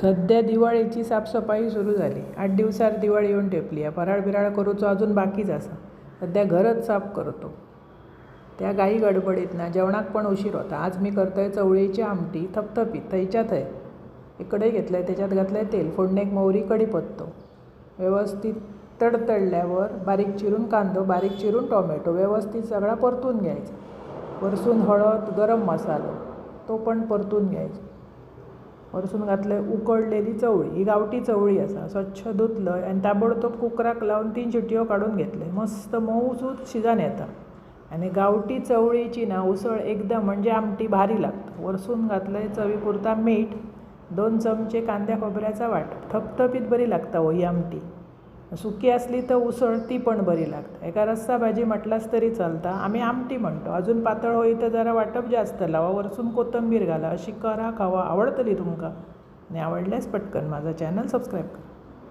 सध्या दिवाळीची साफसफाई सुरू झाली. आठ दिवसार दिवाळी येवन ठेपली आहे फराळ बिराळ करूचो अजून बाकीच आसा सध्या घरच साफ करतो. त्या गाई गडबडीत ना जेवणाक पण उशीर होता. आज मी करतोय चवळीची आमटी थपथपीत. थंयच्या थंय इकडे कढई घेतलंय त्याच्यात घातलंय तेल. फोडणेक मोहरी कढीपत्तो व्यवस्थित तडतडल्यावर बारीक चिरून कांदो बारीक चिरून टोमॅटो. व्यवस्थित सगळा परतून घ्यायचा. परसून हळद गरम मसालो. तो पण परतून घ्यायचो. वरसून घातले उकडलेली चवळी ही गावठी चवळी आसा स्वच्छ धुतलय आनी ताबडतोब कुकराक लावन तीन चिटयो काडून घेतले. मस्त मऊसूत शिजन येता. आनी गांवठी चवळीची ना उसळ एकदम म्हणजे आमटी भारी लागता. वरसून घातलंय चवी पुरता मीठ दोन चमचे कांद्या खोबऱ्याचा वांटप थपथपीत बरी लागता हो ही आमटी. सुकी असली तर उसळ ती पण बरी लागता. एका रस्सा भाजी म्हटलास तरी चलता. आम्ही आमटी म्हणतो. अजून पातळ होई तर जरा वाटप जास्त लावा. वरसून कोथंबीर घाला. अशी करा खावा. आवडतली तुमकां? आणि आवडल्यास पटकन माझा चॅनल सबस्क्राईब करा.